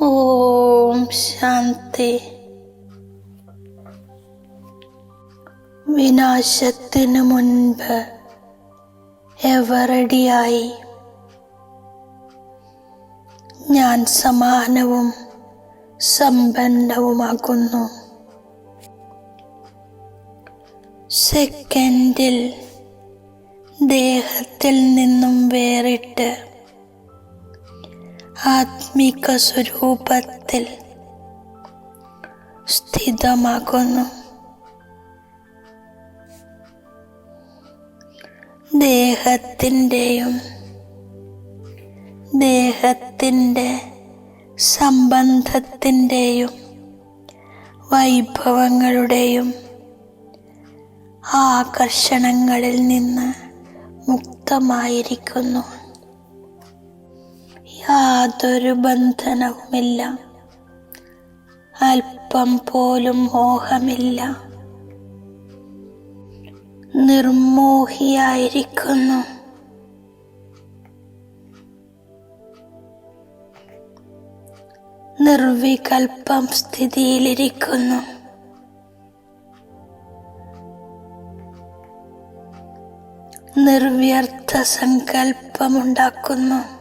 ഓം ശാന്തി. വിനാശത്തിനു മുൻപ് എവറടിയായി? ഞാൻ സമാനവും സമ്പന്നവുമാകുന്നു. സെക്കൻഡിൽ ദേഹത്തിൽ നിന്നും വേറിട്ട് ആത്മിക സ്വരൂപത്തിൽ സ്ഥിതമാകുന്നു. ദേഹത്തിന്റെയും ദേഹത്തിന്റെ സംബന്ധത്തിന്റെയും വൈഭവങ്ങളുടെയും ആകർഷണങ്ങളിൽ നിന്ന് മുക്തമായിരിക്കുന്നു. യാതൊരു ബന്ധനവുമില്ല. അല്പം പോലും മോഹമില്ല. നിർമോഹിയായിരിക്കുന്നു. നിർവികൽപ്പം സ്ഥിതിയിലിരിക്കുന്നു. നിർവ്യർത്ഥ സങ്കല്പമുണ്ടാക്കുന്നു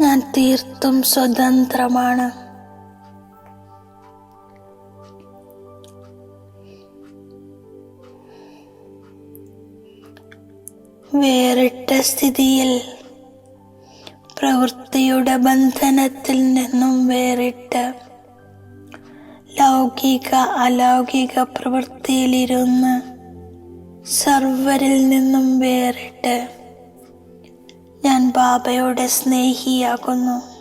ഞാൻ തീർത്തും സ്വതന്ത്രമാണ്. വേറിട്ട സ്ഥിതിയിൽ പ്രവൃത്തിയുടെ ബന്ധനത്തിൽ നിന്നും വേറിട്ട് ലൗകിക അലൗകിക പ്രവൃത്തിയിലിരുന്ന് സർവരിൽ നിന്നും വേറിട്ട് ഞാൻ ബാബയുടെ സ്നേഹിയാകുന്നു.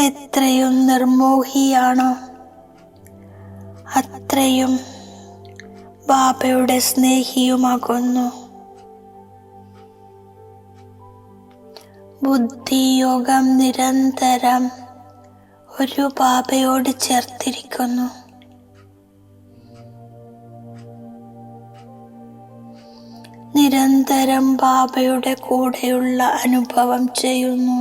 എത്രയും നിർമോഹിയാണോ. അത്രയും ബാബയുടെ സ്നേഹിയുമാകുന്നു. ബുദ്ധിയോഗം നിരന്തരം ഒരു ബാബയോട് ചേർത്തിരിക്കുന്നു. നിരന്തരം ബാബയുടെ കൂടെയുള്ള അനുഭവം ചെയ്യുന്നു.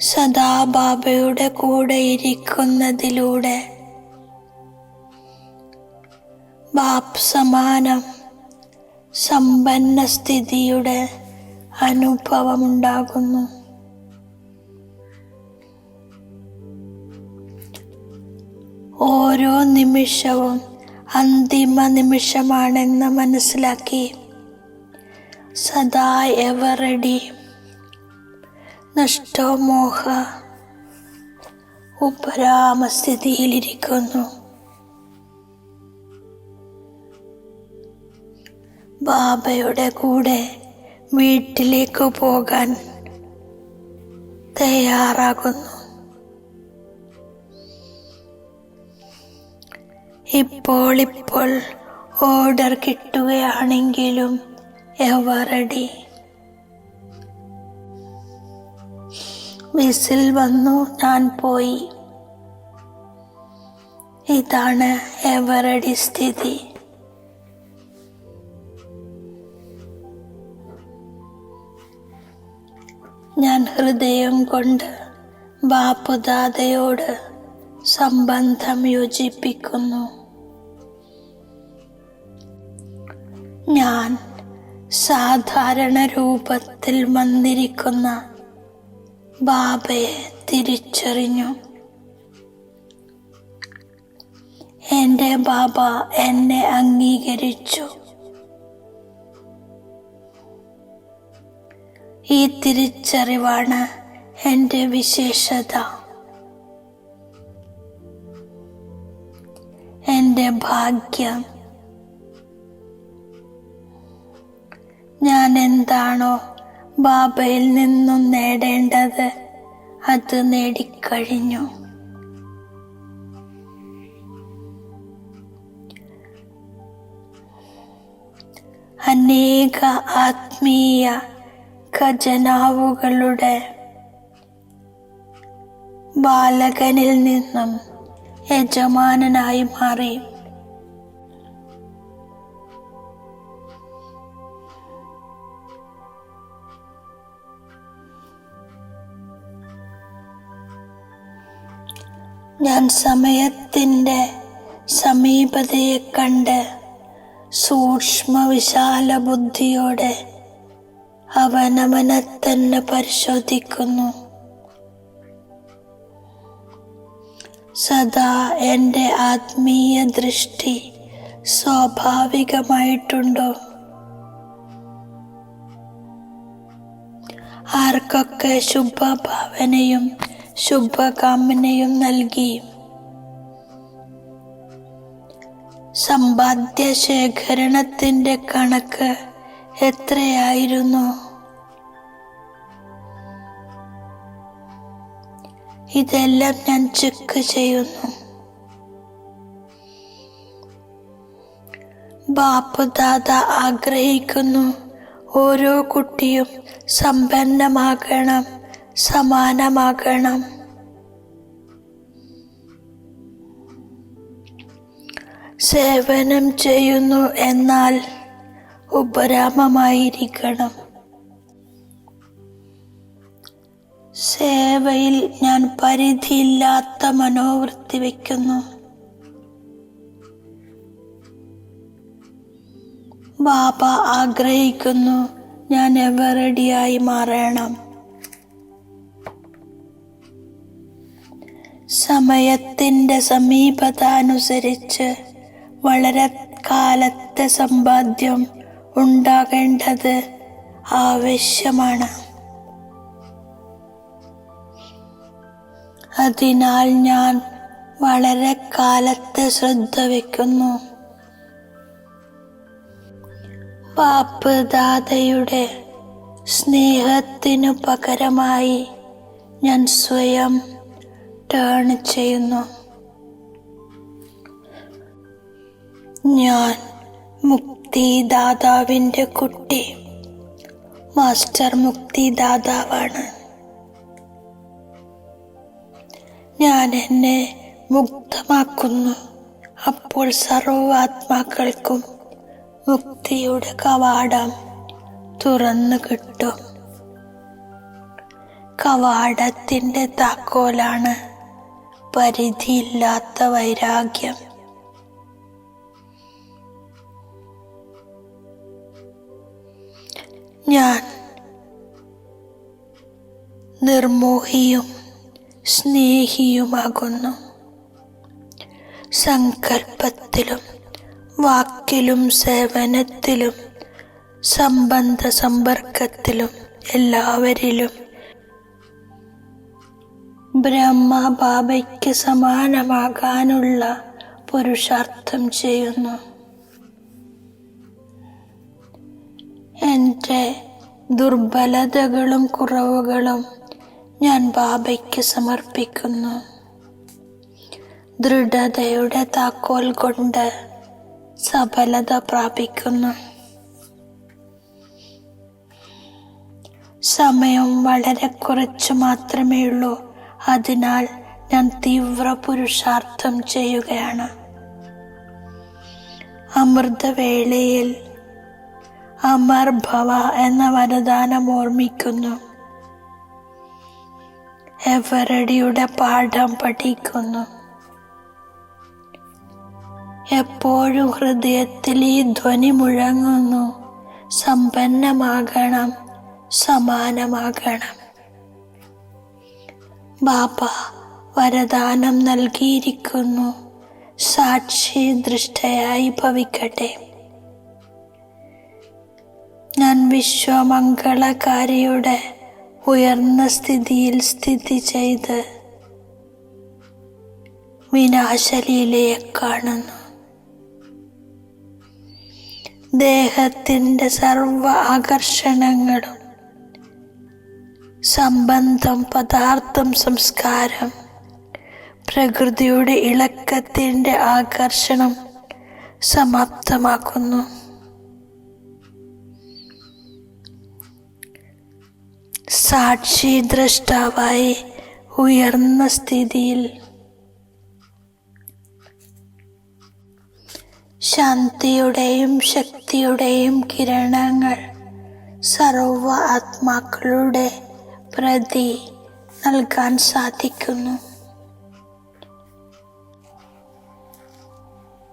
സദാ ബാബയുടെ കൂടെ ഇരിക്കുന്നതിലൂടെ ബാപ് സമാനം സമ്പന്ന സ്ഥിതിയുടെ അനുഭവമുണ്ടാകുന്നു. ഓരോ നിമിഷവും അന്തിമ നിമിഷമാണെന്ന് മനസ്സിലാക്കി. സദാ എവറടി നഷ്ടോമോഹ ഉപരാമസ്ഥിതിയിലിരിക്കുന്നു. ബാബയുടെ കൂടെ വീട്ടിലേക്ക് പോകാൻ തയ്യാറാകുന്നു. ഇപ്പോൾ ഇപ്പോൾ ഓർഡർ കിട്ടുകയാണെങ്കിലും എവറടി വിസിൽ വന്നു ഞാൻ പോയി. ഇതാണ് എവറടി സ്ഥിതി. ഞാൻ ഹൃദയം കൊണ്ട് ബാപ്പുദാതയോട് സംബന്ധം യോജിപ്പിക്കുന്നു. ഞാൻ സാധാരണ രൂപത്തിൽ വന്നിരിക്കുന്ന ബാബയെ തിരിച്ചറിഞ്ഞു. എന്റെ ബാബ എന്നെ അംഗീകരിച്ചു. ഈ തിരിച്ചറിവാണ് എന്റെ വിശേഷത. ഭാഗ്യം. ഞാൻ എന്താണോ ബാബയിൽ നിന്നും നേടേണ്ടത് അത് നേടിക്കഴിഞ്ഞു. അനേക ആത്മീയ ഖജനാവുകളുടെ ബാലകനിൽ നിന്നും യജമാനനായി മാറി. ഞാൻ സമയത്തിന്റെ സമീപതയെ കണ്ട് സൂക്ഷ്മ വിശാല ബുദ്ധിയോടെ അവനവനെ തന്നെ പരിശോധിക്കുന്നു. സദാ എന്റെ ആത്മീയ ദൃഷ്ടി സ്വാഭാവികമായിട്ടുണ്ടോ? ആർക്കൊക്കെ ശുഭഭാവനയും ശുഭകാമനയും നൽകി. സമ്പാദ്യ ശേഖരണത്തിന്റെ കണക്ക് എത്രയായിരുന്നു? ഇതെല്ലാം ഞാൻ ചെക്ക് ചെയ്യുന്നു. ബാപ്പുദാദ ആഗ്രഹിക്കുന്നു ഓരോ കുട്ടിയും സമ്പന്നമാകണം. സമാനമാകണം. സേവനം ചെയ്യുന്നു എന്നാൽ ഉപരാമമായിരിക്കണം. സേവയിൽ ഞാൻ പരിധിയില്ലാത്ത മനോവൃത്തി വയ്ക്കുന്നു. ബാബ ആഗ്രഹിക്കുന്നു ഞാൻ എവറടിയായി മാറണം. സമയത്തിന്റെ സമീപത അനുസരിച്ച് വളരെ കാലത്തെ സമ്പാദ്യം ഉണ്ടാകേണ്ടത് ആവശ്യമാണ്. അതിനാൽ ഞാൻ വളരെ കാലത്തെ ശ്രദ്ധ വയ്ക്കുന്നു പാപ്പ് ദാതയുടെ സ്നേഹത്തിനു പകരമായി ഞാൻ സ്വയം ടേൺ ചെയ്യുന്നു. ഞാൻ മുക്തിദാതാവിന്റെ കുട്ടി. മാസ്റ്റർ മുക്തിദാതാവാണ്. ഞാൻ എന്നെ മുക്തമാക്കുന്നു. അപ്പോൾ സർവാത്മാക്കൾക്കും മുക്തിയുടെ കവാടം തുറന്നു കിട്ടും. കവാടത്തിന്റെ താക്കോലാണ്. പരിധിയില്ലാത്ത വൈരാഗ്യം. ഞാൻ നിർമോഹിയും സ്നേഹിയുമാകുന്നു. സങ്കല്പത്തിലും വാക്കിലും സേവനത്തിലും സംബന്ധ സമ്പർക്കത്തിലും എല്ലാവരിലും ബ്രഹ്മ ബാബയ്ക്ക് സമാനമാകാനുള്ള പുരുഷാർത്ഥം ചെയ്യുന്നു. എന്റെ ദുർബലതകളും കുറവുകളും ഞാൻ ബാബയ്ക്ക് സമർപ്പിക്കുന്നു. ദൃഢതയുടെ താക്കോൽ കൊണ്ട് സഫലത പ്രാപിക്കുന്നു. സമയം വളരെ കുറച്ച് മാത്രമേ ഉള്ളൂ അതിനാൽ ഞാൻ തീവ്ര പുരുഷാർത്ഥം ചെയ്യുകയാണ്. അമൃതവേളയിൽ അമർ ഭവ എന്ന വരദാനം ഓർമ്മിക്കുന്നു. എവരടിയുടെ പാഠം പഠിക്കുന്നു. എപ്പോഴും ഹൃദയത്തിൽ ഈ ധ്വനി മുഴങ്ങുന്നു. സമ്പന്നമാകണം സമാനമാകണം. ബാബ വരദാനം നൽകിയിരിക്കുന്നു. സാക്ഷി ദൃഷ്ടയായി ഭവിക്കട്ടെ. ഞാൻ വിശ്വമംഗളകാരിയുടെ ഉയർന്ന സ്ഥിതിയിൽ സ്ഥിതി ചെയ്ത് വിനാശലീലയെ കാണുന്നു. ദേഹത്തിന്റെ സർവ ആകർഷണങ്ങളും സംബന്ധം പദാർത്ഥം സംസ്കാരം പ്രകൃതിയുടെ ഇളക്കത്തിന്റെ ആകർഷണം സമാപ്തമാക്കുന്നു സാക്ഷി ദ്രഷ്ടാവായി ഉയർന്ന സ്ഥിതിയിൽ ശാന്തിയുടെയും ശക്തിയുടെയും കിരണങ്ങൾ സർവ ആത്മാക്കളുടെ പ്രതി നൽകാൻ സാധിക്കുന്നു.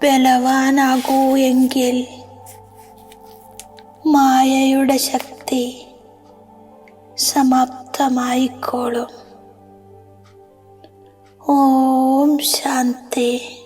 ബലവാനാകൂ എങ്കിൽ മായയുടെ ശക്തി സമാപ്തമായിക്കോളും. ഓം ശാന്തി.